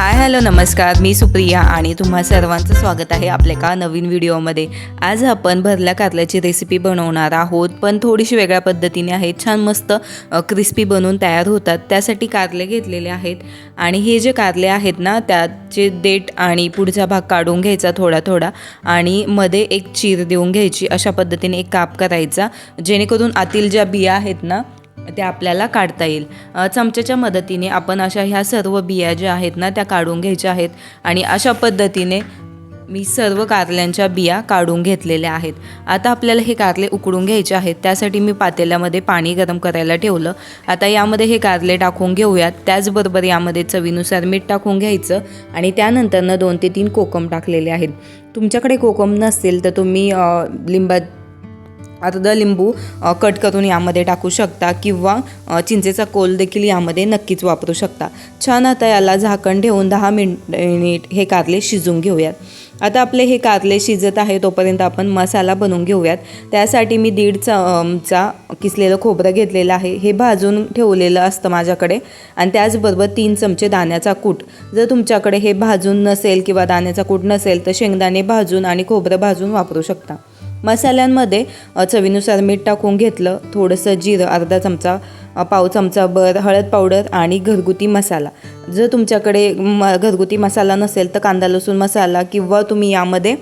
Hi hello नमस्कार. मी सुप्रिया आणि तुम्हा सर्वांचं स्वागत आहे आपल्या का नवीन व्हिडिओमध्ये. आज आपण भरल्या कारल्याची रेसिपी बनवणार आहोत पण थोडीशी वेगळ्या पद्धतीने आहे छान मस्त क्रिस्पी बनवून तयार होतात. त्यासाठी कारले घेतलेले आहेत. आणि हे जे कारले आहेत ना त्याचे देठ आणि पुढचा भाग काढून घ्यायचा थोडा थोडा. आणि मध्ये एक चीर देऊन घ्यायची. अशा पद्धतीने एक काप करायचा. जेणेकरून आतील ज्या बिया आहेत ना त्या आपल्याला काढता येईल. चमच्याच्या मदतीने आपण अशा ह्या सर्व बिया ज्या आहेत ना त्या काढून घ्यायच्या आहेत आणि अशा पद्धतीने मी सर्व कारल्यांच्या बिया काढून घेतलेल्या आहेत. आता आपल्याला हे कारले उकडून घ्यायचे आहेत. त्यासाठी मी पातेल्यामध्ये पाणी गरम करायला ठेवलं. आता यामध्ये हे कारले टाकून घेऊयात. त्याचबरोबर यामध्ये चवीनुसार मीठ टाकून घ्यायचं आणि त्यानंतरनं दोन ते तीन कोकम टाकलेले आहेत. तुमच्याकडे कोकम नसेल तर तुम्ही लिंबा अर्धा लिंबू कट करून यामध्ये टाकू शकता किंवा चिंचेचा कोल देखील यामध्ये नक्कीच वापरू शकता. छान आता याला झाकण ठेवून दहा मिनिट हे कारले शिजून घेऊयात. आता आपले हे कारले शिजत आहे तोपर्यंत आपण मसाला बनवून घेऊयात. त्यासाठी मी दीड चमचा किसलेलं खोबरं घेतलेलं आहे. हे भाजून ठेवलेलं असतं माझ्याकडे आणि त्याचबरोबर तीन चमचे दाण्याचा कूट. जर तुमच्याकडे हे भाजून नसेल किंवा दाण्याचा कूट नसेल तर शेंगदाणे भाजून आणि खोबरं भाजून वापरू शकता. मसाल्यांमध्ये चवीनुसार मीठ टाकून घेतलं थोडंसं जिरं अर्धा चमचा पाव चमचा बर हळद पावडर आणि घरगुती मसाला. जर तुमच्याकडे म घरगुती मसाला नसेल तर कांदा लसूण मसाला किंवा तुम्ही यामध्ये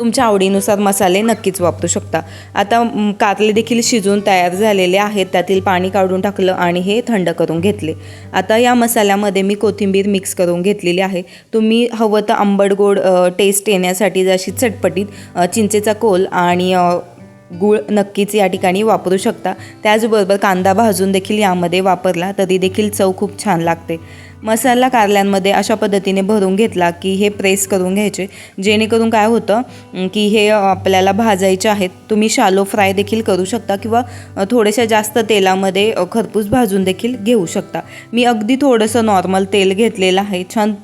तुमच्या आवडीनुसार मसाले नक्कीच वापरू शकता. आता कारले देखील शिजून तयार झालेले आहेत. त्यातील पाणी काढून टाकलं आणि हे थंड करून घेतले. आता या मसाल्यामध्ये मी कोथिंबीर मिक्स करून घेतलेली आहे. तुम्ही हवं तर आंबट गोड टेस्ट येण्यासाठी जशी चटपटीत चिंचेचा कोल आणि गूळ नक्कीच या ठिकाणी वापरू शकता. त्याचबरोबर कांदा भाजून देखील यामध्ये वापरला तरी देखील चव खूप छान लागते. मसाला कारल्यांमध्ये अशा पद्धतीने भरून घेतला की हे प्रेस करून घ्यायचे. जेणेकरून काय होतं की हे आपल्याला भाजायचे आहेत. तुम्ही शालो फ्राय देखील करू शकता किंवा थोड्याशा जास्त तेलामध्ये खरपूस भाजून देखील घेऊ शकता. मी अगदी थोडंसं नॉर्मल तेल घेतलेलं आहे. छान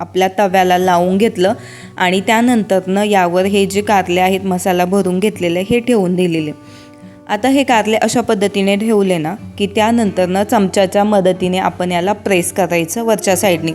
आपल्या तव्याला लावून घेतलं आणि त्यानंतरनं यावर हे जे कारले आहेत मसाला भरून घेतलेले हे ठेवून दिलेले. आता हे कारले अशा पद्धतीने ठेवले ना की त्यानंतरनं चमच्याच्या मदतीने आपण याला प्रेस करायचं वरच्या साईडनी.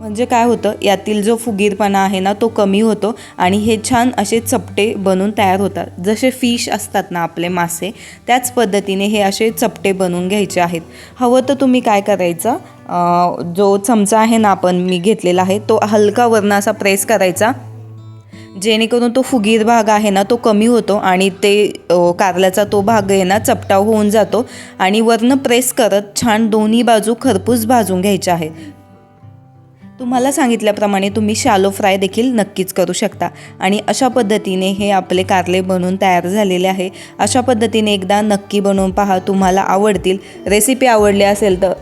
म्हणजे काय होतं यातील जो फुगीरपणा आहे ना तो कमी होतो आणि हे छान असे चपटे बनून तयार होतात. जसे फिश असतात ना आपले मासे त्याच पद्धतीने हे असे चपटे बनवून घ्यायचे आहेत. हवं तर तुम्ही काय करायचं जो चमचा आहे ना आपण मी घेतलेला आहे तो हलका वरनं असा प्रेस करायचा. जेणेकरून तो फुगीर भाग आहे ना तो कमी होतो आणि ते कारल्याचा तो भाग आहे ना चपटा होऊन जातो. आणि वरनं प्रेस करत छान दोन्ही बाजू खरपूस भाजून घ्यायच्या आहेत. तुम्हाला सांगितल्याप्रमाणे तुम्ही शालो फ्राय देखील नक्कीच करू शकता. आणि अशा पद्धतीने हे आपले कारले बनवून तयार झालेले आहे. अशा पद्धतीने एकदा नक्की बनवून पहा. तुम्हाला आवडतील. रेसिपी आवडली असेल तर